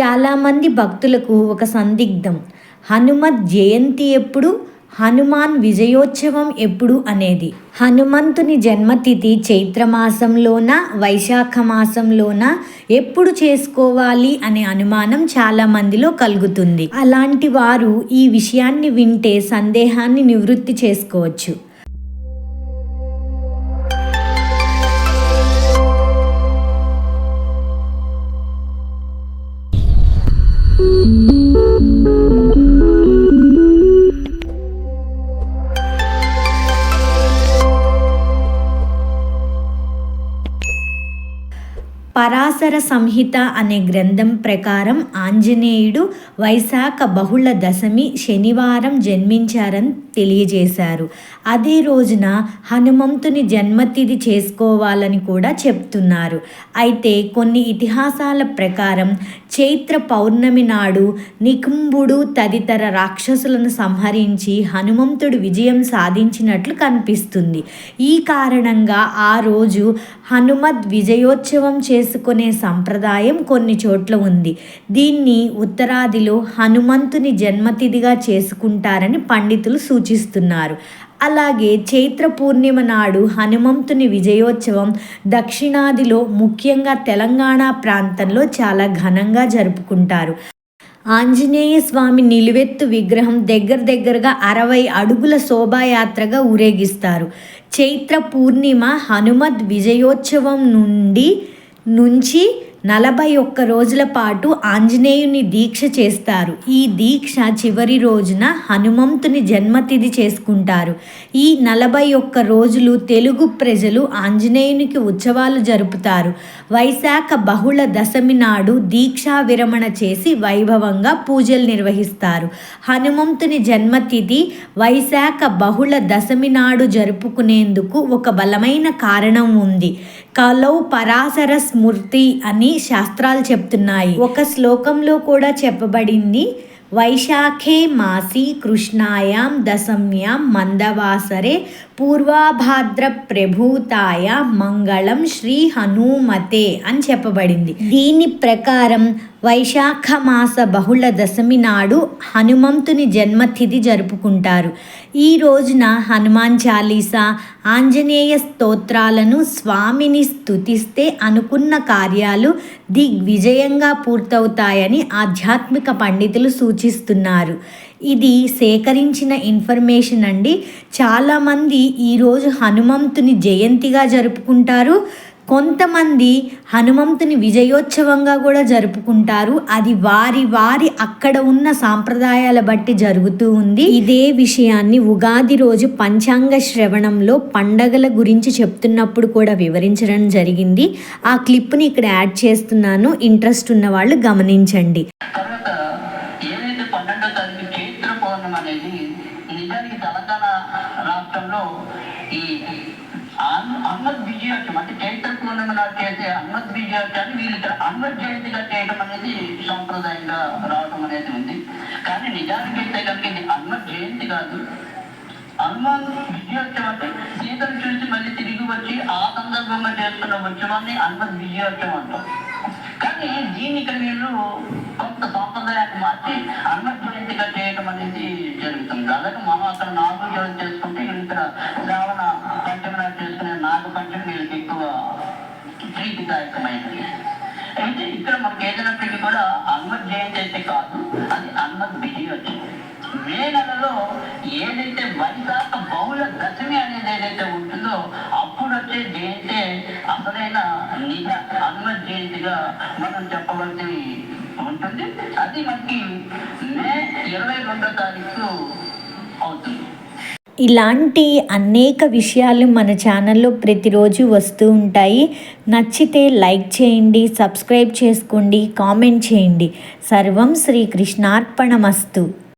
చాలామంది భక్తులకు ఒక సందిగ్ధం. హనుమత్ జయంతి ఎప్పుడు? హనుమాన్ విజయోత్సవం ఎప్పుడు అనేది? హనుమంతుని జన్మతిథి చైత్రమాసంలోన? వైశాఖ మాసంలోన? ఎప్పుడు చేసుకోవాలి అనే అనుమానం చాలా మందిలో కలుగుతుంది. అలాంటి వారు ఈ విషయాన్ని వింటే సందేహాన్ని నివృత్తి చేసుకోవచ్చు. పరాశర సంహిత అనే గ్రంథం ప్రకారం ఆంజనేయుడు వైశాఖ బహుళ దశమి శనివారం జన్మించారని తెలియజేశారు. అదే రోజున హనుమంతుని జన్మతిథి చేసుకోవాలని కూడా చెప్తున్నారు. అయితే కొన్ని ఇతిహాసాల ప్రకారం చైత్ర పౌర్ణమి నాడు నికుంభుడు తదితర రాక్షసులను సంహరించి హనుమంతుడు విజయం సాధించినట్లు కనిపిస్తుంది. ఈ కారణంగా ఆ రోజు హనుమద్ విజయోత్సవం చేసుకునే సంప్రదాయం కొన్ని చోట్ల ఉంది. దీన్ని ఉత్తరాదిలో హనుమంతుని జన్మతిథిగా చేసుకుంటారని పండితులు సూచిస్తున్నారు. అలాగే చైత్ర పూర్ణిమ నాడు హనుమంతుని విజయోత్సవం దక్షిణాదిలో ముఖ్యంగా తెలంగాణ ప్రాంతంలో చాలా ఘనంగా జరుపుకుంటారు. ఆంజనేయ స్వామి నిలువెత్తు విగ్రహం దగ్గర దగ్గరగా అరవై అడుగుల శోభాయాత్రగా ఊరేగిస్తారు. చైత్ర పూర్ణిమ హనుమద్ విజయోత్సవం నుండి నుంచి నలభై ఒక్క రోజుల పాటు ఆంజనేయుని దీక్ష చేస్తారు. ఈ దీక్ష చివరి రోజున హనుమంతుని జన్మతిథి చేసుకుంటారు. ఈ నలభై ఒక్క రోజులు తెలుగు ప్రజలు ఆంజనేయునికి ఉత్సవాలు జరుపుతారు. వైశాఖ బహుళ దశమి నాడు దీక్షా విరమణ చేసి వైభవంగా పూజలు నిర్వహిస్తారు. హనుమంతుని జన్మతిథి వైశాఖ బహుళ దశమి నాడు జరుపుకునేందుకు ఒక బలమైన కారణం ఉంది. కలౌ పరాశర స్మృతి అని శాస్త్రాలు చెప్తున్నాయి. ఒక శ్లోకంలో కూడా చెప్పబడింది. వైశాఖే మాసి కృష్ణాయాం దశమ్యాం మందవాసరే పూర్వాభాద్ర ప్రభూతాయ మంగళం శ్రీ హనుమతే అని చెప్పబడింది. దీని ప్రకారం వైశాఖ మాస బహుళ దశమి నాడు హనుమంతుని జన్మతిథి జరుపుకుంటారు. ఈ రోజున హనుమాన్ చాలీసా ఆంజనేయ స్తోత్రాలను స్వామిని స్తుతిస్తే అనుకున్న కార్యాలు దిగ్విజయంగా పూర్తవుతాయని ఆధ్యాత్మిక పండితులు సూచిస్తున్నారు. ఇది సేకరించిన ఇన్ఫర్మేషన్ అండి. చాలామంది ఈరోజు హనుమంతుని జయంతిగా జరుపుకుంటారు. కొంతమంది హనుమంతుని విజయోత్సవంగా కూడా జరుపుకుంటారు. అది వారి వారి అక్కడ ఉన్న సాంప్రదాయాల బట్టి జరుగుతూ ఉంది. ఇదే విషయాన్ని ఉగాది రోజు పంచాంగ శ్రవణంలో పండగల గురించి చెప్తున్నప్పుడు కూడా వివరించడం జరిగింది. ఆ క్లిప్ని ఇక్కడ యాడ్ చేస్తున్నాను. ఇంట్రెస్ట్ ఉన్న వాళ్ళు గమనించండి పన్నెండో తారీఖు చైత్ర పౌర్ణమి అనేది నిజానికి తెలంగాణ రాష్ట్రంలో ఈ అన్- అన్నద్ విజయోత్సవం అంటే చైత్ర పౌర్ణమి నాడు చేసే అన్నద్ విజయోత్సవాన్ని వీళ్ళు ఇక్కడ అన్నద్ జయంతిగా చేయడం అనేది సాంప్రదాయంగా రావడం అనేది ఉంది. కానీ నిజానికి అయితే కనుక ఇది అన్నద్ జయంతి కాదు. హనుమాన్ విజయోత్సవం అంటే సీతను చూసి మళ్ళీ తిరిగి వచ్చి ఆ సందర్భంగా చేస్తున్న ఉత్సవాన్ని హనుమత్ విజయోత్సవం అంటాం. కానీ దీన్ని ఇక్కడ వీళ్ళు కొంత సాంప్రదాయాన్ని మార్చి హనుమత్ చేయడం అనేది జరుగుతుంది. అలాగే మనం అక్కడ నాగుల చేసుకుంటే ఇక్కడ శ్రావణ పంచమి నాడు చేసుకునే నాగ పంచమి వీళ్ళకి ఎక్కువ ప్రీతిదాయకమైనది. అయితే ఇక్కడ మనకి ఏదైనప్పటికీ కూడా హనుమత్ జయంతి అయితే కాదు అది హనుమత్ విజయోత్సవం మే నెలలో ఏదైతే వైశాఖ బహుళ దశమి అనేది ఏదైతే ఉంటుందో అప్పుడు వచ్చే జయంతే అసలైన నిజ హనుమత్ జయంతిగా మనం చెప్పవలసి ఉంటుంది. అది మనకి మే ఇరవై రెండో తారీఖు అవుతుంది. ఇలాంటి అనేక విషయాలు మన ఛానల్లో ప్రతిరోజు వస్తూ ఉంటాయి. నచ్చితే లైక్ చేయండి సబ్స్క్రైబ్ చేసుకోండి కామెంట్ చేయండి. సర్వం శ్రీకృష్ణార్పణమస్తు